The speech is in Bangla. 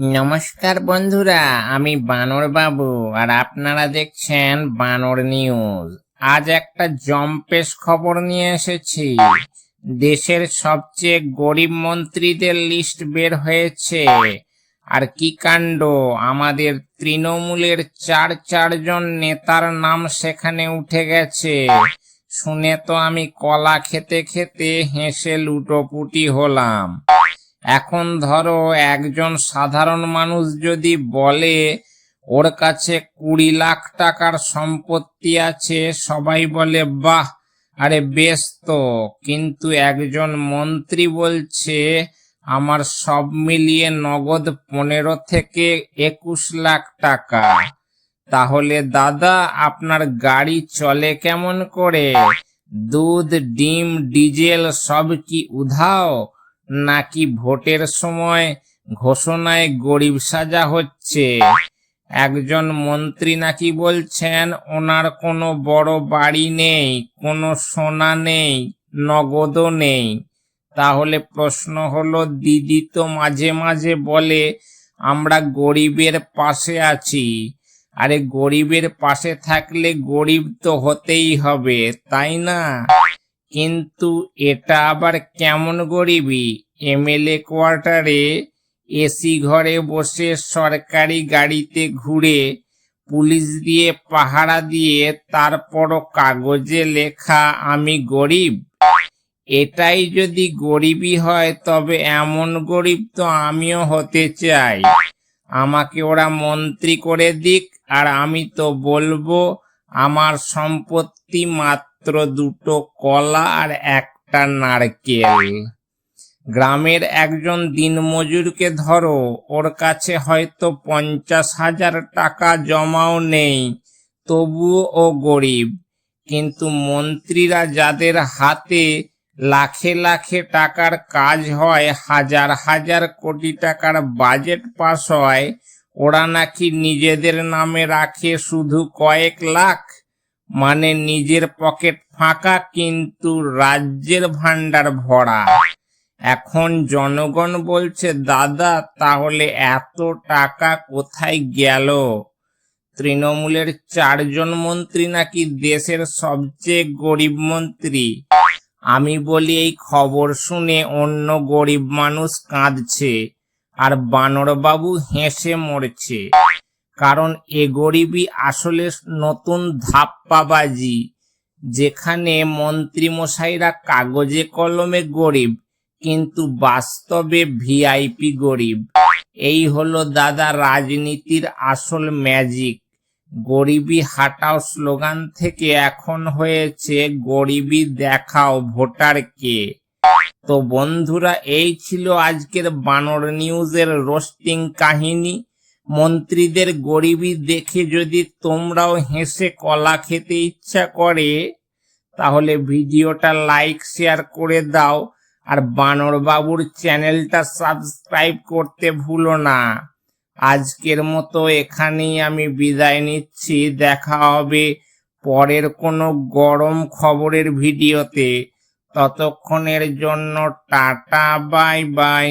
নমস্কার বন্ধুরা, আমি বানর বাবু আর আপনারা দেখছেন বানর নিউজ। আজ একটা জম্পেশ খবর নিয়ে এসেছি। দেশের সবচেয়ে গরিব মন্ত্রীদের লিস্ট বের হয়েছে। আর কি কাণ্ড? আমাদের তৃণমূলের চার চারজন নেতার নাম সেখানে উঠে গেছে। শুনে তো আমি কলা খেতে খেতে হেসে লুটোপুটি হলাম। এখন ধরো একজন সাধারণ মানুষ যদি বলে, ওর কাছে কুড়ি লাখ টাকার সম্পত্তি আছে সবাই বলে, বাহ, আরে বেশ তো। কিন্তু একজন মন্ত্রী বলছে, আমার সব মিলিয়ে নগদ পনেরো থেকে একুশ লাখ টাকা। তাহলে দাদা, আপনার গাড়ি চলে কেমন করে? দুধ, ডিম, ডিজেল সব কি উধাও? নাকি ভোটের সময় ঘোষণায় গরিব সাজা হচ্ছে? একজন মন্ত্রী নাকি বলছেন, ওনার কোনো বড় বাড়ি নেই, কোনো সোনা নেই, নগদও নেই। তাহলে প্রশ্ন হলো, দিদি তো মাঝে মাঝে বলে, আমরা গরিবের পাশে আছি। আরে গরিবের পাশে থাকলে গরিব তো হতেই হবে, তাই না? কিন্তু এটা আবার কেমন গরিবি? এমএলএ কোয়ার্টারে এসি ঘরে বসে সরকারি গাড়িতে ঘুরে পুলিশ দিয়ে পাহারা দিয়ে তারপরও কাগজে লেখা, আমি গরিব। এটাই যদি গরিবই হয়, তবে এমন গরিব তো আমিও হতে চাই। আমাকে ওরা মন্ত্রী করে দিক, আর আমি তো বলব, আমার সম্পত্তি মাত্র দুটো কলা আর একটা নারকেল। গ্রামের একজন দিনমজুরকে ধরো, ওর কাছে হয়তো পঞ্চাশ হাজার টাকা জমাও নেই, তবুও ও গরিব। কিন্তু মন্ত্রীরা যাদের হাতে লাখে লাখে টাকার কাজ হয়, হাজার হাজার কোটি টাকার বাজেট পাস হয়, ওরা নাকি নিজেদের নামে রাখে শুধু কয়েক লাখ? মানে নিজের পকেট ফাঁকা, কিন্তু রাজ্যের ভান্ডার ভরা। এখন জনগণ বলছে, দাদা, তাহলে এত টাকা কোথায় গেল? তৃণমূলের চারজন মন্ত্রী নাকি দেশের সবচেয়ে গরিব মন্ত্রী। আমি বলি, এই খবর শুনে অন্য গরিব মানুষ কাঁদছে আর বানরবাবু হেসে মরছে। কারণ এ গরিবই আসলে নতুন ধাপ্পাবাজি, যেখানে মন্ত্রীমশাইরা কাগজে কলমে গরিব। কিন্তু বাস্তবে ভিআইপি গরিব। এই হলো দাদা রাজনীতির আসল ম্যাজিক গরিবি হাটাও স্লোগান থেকে এখন হয়েছে গরিবি দেখাও ভোটারকে তো বন্ধুরা, এই ছিল আজকের বানর নিউজের রোস্টিং কাহিনী। মন্ত্রীদের গরিবি দেখে যদি তোমরাও হেসে কলা খেতে ইচ্ছা করে, তাহলে ভিডিওটা লাইক, শেয়ার করে দাও। আর বানর বাবুর চ্যানেলটা সাবস্ক্রাইব করতে ভুলো না। আজকের মতো এখানেই আমি বিদায় নিচ্ছি। দেখা হবে পরের কোনো গরম খবরের ভিডিওতে। ততক্ষণের জন্য টাটা, বাই বাই।